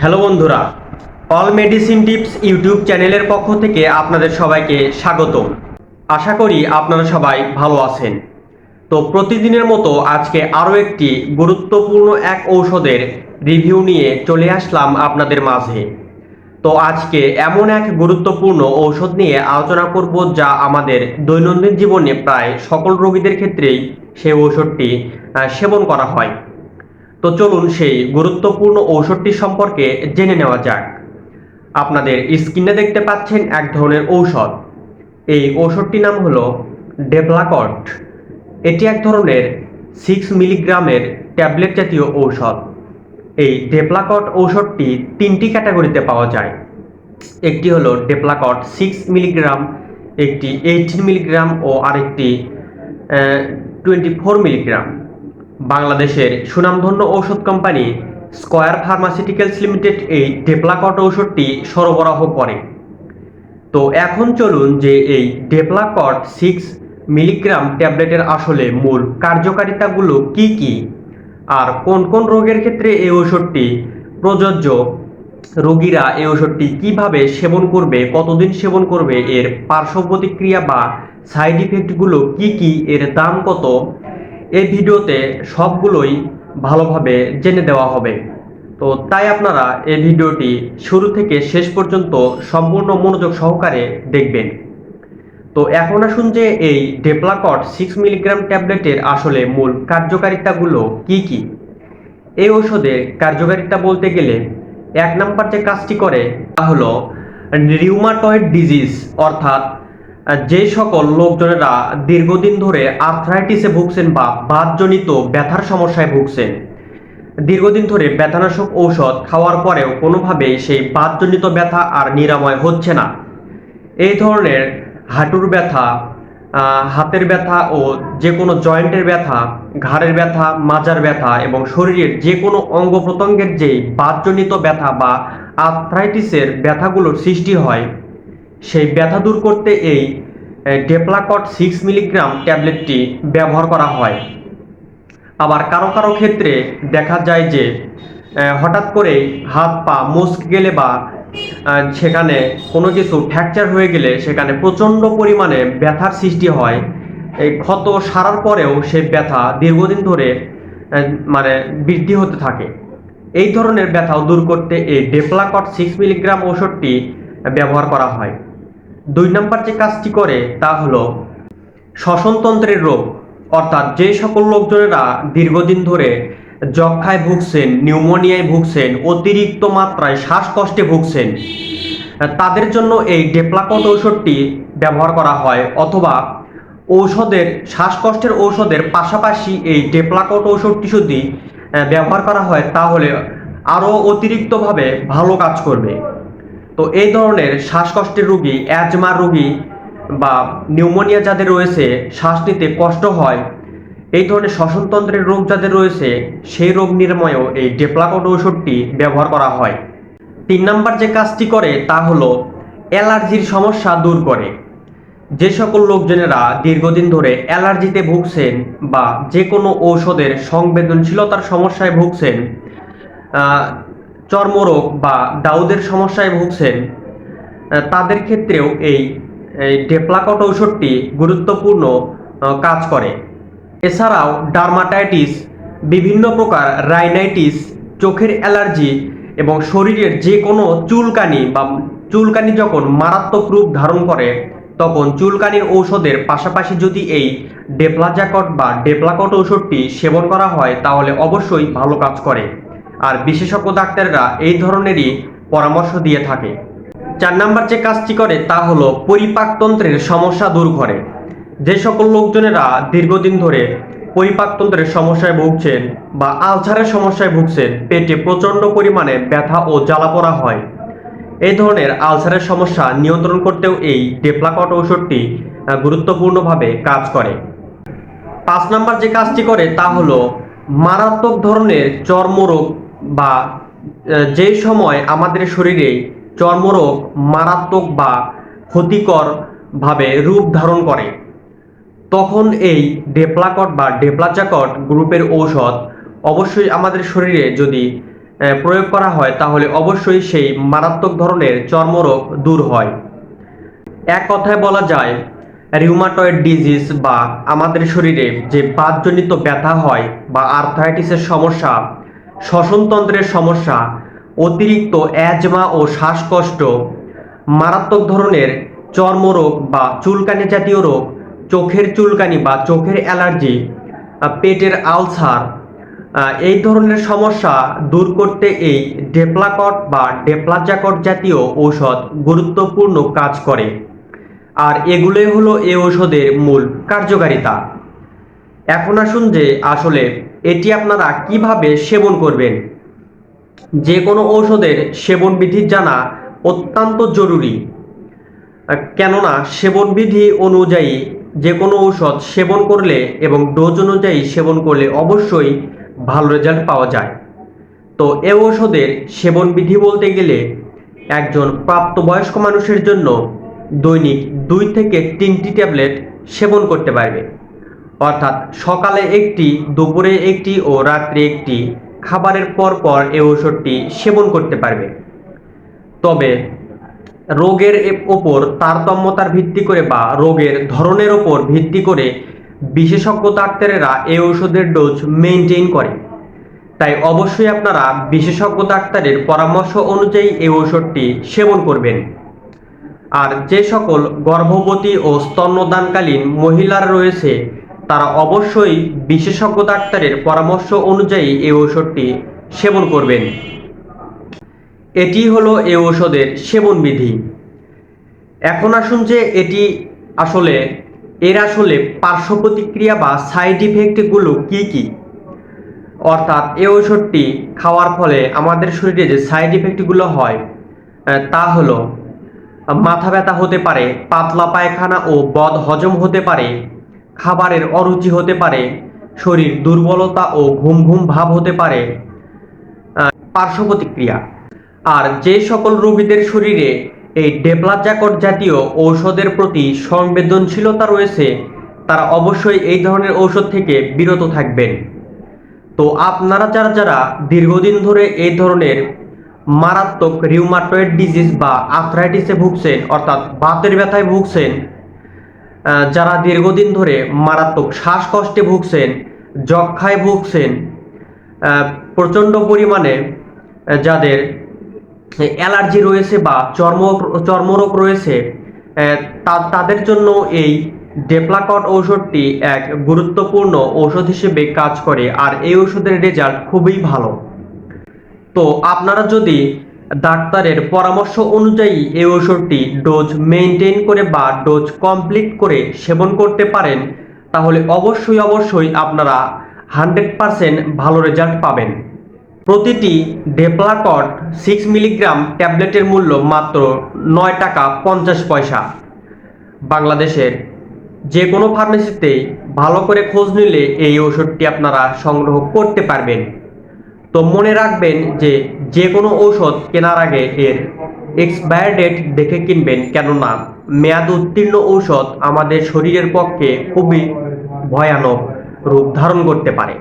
Hello বন্ধুরা, all medicine tips YouTube চ্যানেলের পক্ষ থেকে আপনাদের সবাইকে স্বাগতম। আশা করি আপনারা সবাই ভালো আছেন। তো প্রতিদিনের মতো আজকে আরও একটি গুরুত্বপূর্ণ এক ঔষধের রিভিউ নিয়ে চলে আসলাম আপনাদের মাঝে। তো আজকে এমন এক গুরুত্বপূর্ণ ঔষধ নিয়ে আলোচনা করব যা আমাদের দৈনন্দিন জীবনে প্রায় সকল রোগীদের ক্ষেত্রেই সেই ঔষধটি সেবন করা হয়। তো চলুন সেই গুরুত্বপূর্ণ ঔষধটি সম্পর্কে জেনে নেওয়া যাক। আপনাদের স্ক্রিনে দেখতে পাচ্ছেন এক ধরনের ঔষধ। এই ঔষধটির নাম হলো ডেভলাকট এটি এক ধরনের সিক্স মিলিগ্রামের ট্যাবলেট জাতীয় ঔষধ। এই ডেপ্লাকট ঔষধটি তিনটি ক্যাটাগরিতে পাওয়া যায়। একটি হলো ডেপ্লাকট সিক্স মিলিগ্রাম, একটি এইটিন মিলিগ্রাম ও আরেকটি টোয়েন্টি ফোর মিলিগ্রাম। বাংলাদেশের সুনামধন্য ঔষধ কোম্পানি স্কয়ার ফার্মাসিউটিক্যালস লিমিটেড এই ডেপ্লাকট ঔষধটি সরবরাহ করে। তো এখন চলুন যে এই ডেপ্লাকট সিক্স মিলিগ্রাম ট্যাবলেটের আসলে মূল কার্যকারিতাগুলো কি কি, আর কোন কোন রোগের ক্ষেত্রে এই ঔষধটি প্রযোজ্য, রোগীরা এই ওষুধটি কীভাবে সেবন করবে, কতদিন সেবন করবে, এর পার্শ্ব প্রতিক্রিয়া বা সাইড ইফেক্টগুলো কি কি, এর দাম কত এই ভিডিওতে সবগুলোই ভালোভাবে জেনে দেওয়া হবে। তো তাই আপনারা এই ভিডিওটি শুরু থেকে শেষ পর্যন্ত সম্পূর্ণ মনোযোগ সহকারে দেখবেন। তো এখন আসুন যে এই ডেপ্লাকট সিক্স মিলিগ্রাম ট্যাবলেটের আসলে মূল কার্যকারিতাগুলো কি কি? এই ঔষধের কার্যকারিতা বলতে গেলে এক নাম্বার যে কাজটি করে তা হলো রিউমাটয়েড ডিজিজ অর্থাৎ যে সকল লোকজনেরা দীর্ঘদিন ধরে আর্থ্রাইটিসে ভুগছেন বা বাতজনিত ব্যথার সমস্যায় ভুগছেন, দীর্ঘদিন ধরে ব্যথানাশক ঔষধ খাওয়ার পরেও কোনোভাবেই সেই বাতজনিত ব্যথা আর নিরাময় হচ্ছে না। এই ধরনের হাঁটুর ব্যথা হাতের ব্যথা ও যে কোনো জয়েন্টের ব্যথা, ঘাড়ের ব্যথা, মাজার ব্যথা এবং শরীরের যে কোনো অঙ্গ প্রত্যঙ্গের যেই বাতজনিত ব্যথা বা আর্থ্রাইটিসের ব্যথাগুলোর সৃষ্টি হয় সেই ব্যথা দূর করতে এই ডেপ্লাকট সিক্স মিলিগ্রাম ট্যাবলেটটি ব্যবহার করা হয়। আবার কারও কারও ক্ষেত্রে দেখা যায় যে হঠাৎ করে হাত পা মুসক গেলে বা সেখানে কোনো কিছু ফ্র্যাকচার হয়ে গেলে সেখানে প্রচণ্ড পরিমাণে ব্যথার সৃষ্টি হয়। এই ক্ষত সারার পরেও সেই ব্যথা দীর্ঘদিন ধরে মানে বৃদ্ধি হতে থাকে। এই ধরনের ব্যথাও দূর করতে এই ডেপ্লাকট সিক্স মিলিগ্রাম ওষুধটি ব্যবহার করা হয়। দুই নম্বর যে কাজটি করে তা হলো শ্বসনতন্ত্রের রোগ অর্থাৎ যে সকল লোকজনেরা দীর্ঘদিন ধরে যক্ষায় ভুগছেন, নিউমোনিয়ায় ভুগছেন, অতিরিক্ত মাত্রায় শ্বাসকষ্টে ভুগছেন, তাদের জন্য এই ডেপ্লাকট ঔষধটি ব্যবহার করা হয় অথবা ঔষধের, শ্বাসকষ্টের ঔষধের পাশাপাশি এই ডেপ্লাকট ঔষধটি যদি ব্যবহার করা হয় তাহলে আরও অতিরিক্তভাবে ভালো কাজ করবে। তো এই ধরনের শ্বাসকষ্টের রোগী অ্যাজমার রোগী বা নিউমোনিয়া যাদের রয়েছে, শ্বাস নিতে কষ্ট হয়, এই ধরনের শ্বসনতন্ত্রের রোগ যাদের রয়েছে, সেই রোগ নিরাময়েও এই ডেপ্লাকট ঔষধটি ব্যবহার করা হয়। তিন নাম্বার যে কাজটি করে, তা হলো অ্যালার্জির সমস্যা দূর করে। যে সকল লোকজনেরা দীর্ঘদিন ধরে অ্যালার্জিতে ভুগছেন বা যে কোনো ঔষধের সংবেদনশীলতার সমস্যায় ভুগছেন চর্মরোগ বা দাউদের সমস্যায় ভুগছেন তাদের ক্ষেত্রেও এই ডেপ্লাকট ঔষধটি গুরুত্বপূর্ণ কাজ করে। এছাড়াও ডার্মাটাইটিস, বিভিন্ন প্রকার রাইনাইটিস, চোখের অ্যালার্জি এবং শরীরের যে কোনো চুলকানি বা চুলকানি যখন মারাত্মক রূপ ধারণ করে, তখন চুলকানির ঔষধের পাশাপাশি যদি এই ডেপ্লাজাকট বা ডেপ্লাকট ঔষধটি সেবন করা হয়, তাহলে অবশ্যই ভালো কাজ করে। আর বিশেষজ্ঞ ডাক্তাররা এই ধরনেরই পরামর্শ দিয়ে থাকে। চার নাম্বার যে কাজটি করে তা হলো পরিপাকতন্ত্রের সমস্যা দূর করে। যে সকল লোকজনেরা দীর্ঘদিন ধরে পরিপাকতন্ত্রের সমস্যায় ভুগছেন বা আলসারের সমস্যায় ভুগছেন, পেটে প্রচণ্ড পরিমাণে ব্যথা ও জ্বালা জ্বালাপোড়া হয়। এই ধরনের আলসারের সমস্যা নিয়ন্ত্রণ করতেও এই ডেপ্লাকট ঔষধটি গুরুত্বপূর্ণভাবে কাজ করে। পাঁচ নাম্বার যে কাজটি করে তা হলো মারাত্মক ধরনের চর্মরোগ বা আহ, যে সময় আমাদের শরীরে চর্মরোগ মারাত্মক বা ক্ষতিকর ভাবে রূপ ধারণ করে তখন এই ডেপ্লাকট বা ডেপ্লাচাকট গ্রুপের ঔষধ অবশ্যই আমাদের শরীরে যদি প্রয়োগ করা হয় তাহলে অবশ্যই সেই মারাত্মক ধরনের চর্মরোগ দূর হয়। এক কথায় বলা যায় রিউমাটয়েড ডিজিজ বা আমাদের শরীরে যে বাতজনিত ব্যথা হয় বা আর্থাইটিসের সমস্যা শ্বসনতন্ত্রের সমস্যা, অতিরিক্ত অ্যাজমা ও শ্বাসকষ্ট, মারাত্মক ধরনের চর্মরোগ বা চুলকানি জাতীয় রোগ, চোখের চুলকানি বা চোখের অ্যালার্জি পেটের আলসার এই ধরনের সমস্যা দূর করতে এই ডেপ্লাকট বা ডেপ্লাজাকট জাতীয় ঔষধ গুরুত্বপূর্ণ কাজ করে। আর এগুলোই হলো এই ঔষধের মূল কার্যকারিতা। এখন আসুন যে আসলে এটি আপনারা কীভাবে সেবন করবেন? যে কোনো ঔষধের সেবন বিধি জানা অত্যন্ত জরুরি। কেননা, সেবনবিধি অনুযায়ী যে কোনো ঔষধ সেবন করলে এবং ডোজ অনুযায়ী সেবন করলে অবশ্যই ভালো রেজাল্ট পাওয়া যায়। তো এ ঔষধের সেবনবিধি বলতে গেলে একজন প্রাপ্তবয়স্ক মানুষের জন্য দৈনিক দুই থেকে তিনটি ট্যাবলেট সেবন করতে পারবে। অর্থাৎ সকালে একটি, দুপুরে একটি ও রাত্রে একটি, খাবারের পর পর এই ঔষধটি সেবন করতে পারবে। তবে রোগের ওপর তারতম্যতার ভিত্তি করে বা রোগের ধরনের ওপর ভিত্তি করে বিশেষজ্ঞ ডাক্তারেরা এই ঔষধের ডোজ মেনটেন করে। তাই অবশ্যই আপনারা বিশেষজ্ঞ ডাক্তারের পরামর্শ অনুযায়ী এই ঔষধটি সেবন করবেন। আর যে সকল গর্ভবতী ও স্তন্যদানকালীন মহিলারা রয়েছে তারা অবশ্যই বিশেষজ্ঞ ডাক্তারের পরামর্শ অনুযায়ী এই ঔষধটি সেবন করবেন। এটি হলো এই ঔষধের সেবন বিধি। এখন আসুন যে এটি আসলে, এর আসলে পার্শ্ব প্রতিক্রিয়া বা সাইড ইফেক্টগুলো কি কি? অর্থাৎ এ ঔষধটি খাওয়ার ফলে আমাদের শরীরে যে সাইড ইফেক্টগুলো হয় তা হলো, মাথা ব্যথা হতে পারে, পাতলা পায়খানা ও বদ হজম হতে পারে খাবারের অরুচি হতে পারে, শরীর দুর্বলতা ও ঘুম ঘুম ভাব হতে পারে পার্শ্ব প্রতিক্রিয়া। আর যে সকল রোগীদের শরীরে এই ডেপ্লাজাকট জাতীয় ঔষধের প্রতি সংবেদনশীলতা রয়েছে, তারা অবশ্যই এই ধরনের ঔষধ থেকে বিরত থাকবেন। তো আপনারা যারা যারা দীর্ঘদিন ধরে এই ধরনের মারাত্মক রিউমাটয়েড ডিজিজ বা আর্থ্রাইটিসে ভুগছেন, অর্থাৎ বাতের ব্যথায় ভুগছেন যারা দীর্ঘদিন ধরে মারাত্মক শ্বাসকষ্টে ভুগছেন যক্ষায় ভুগছেন প্রচণ্ড পরিমাণে যাদের অ্যালার্জি রয়েছে বা চর্ম, চর্মরোগ রয়েছে তাদের জন্য এই ডেপ্লাকট ঔষধটি এক গুরুত্বপূর্ণ ঔষধ হিসেবে কাজ করে, আর এই ওষুধের রেজাল্ট খুবই ভালো। তো আপনারা যদি ডাক্তারের পরামর্শ অনুযায়ী এই ওষুধটি ডোজ মেনটেন করে বা ডোজ কমপ্লিট করে সেবন করতে পারেন, তাহলে অবশ্যই অবশ্যই আপনারা হান্ড্রেড পারসেন্ট ভালো রেজাল্ট পাবেন। প্রতিটি ডেপ্লাকট সিক্স মিলিগ্রাম ট্যাবলেটের মূল্য মাত্র নয় টাকা পঞ্চাশ পয়সা। বাংলাদেশের যে কোনো ফার্মেসিতে ভালো করে খোঁজ নিলে এই ওষুধটি আপনারা সংগ্রহ করতে পারবেন। তো মনে রাখবেন যে যে কোনো ঔষধ কেনার আগে এর এক্সপায়ার ডেট দেখে কিনবেন, কেননা মেয়াদ উত্তীর্ণ ঔষধ আমাদের শরীরের পক্ষে খুবই ভয়ানক রূপ ধারণ করতে পারে।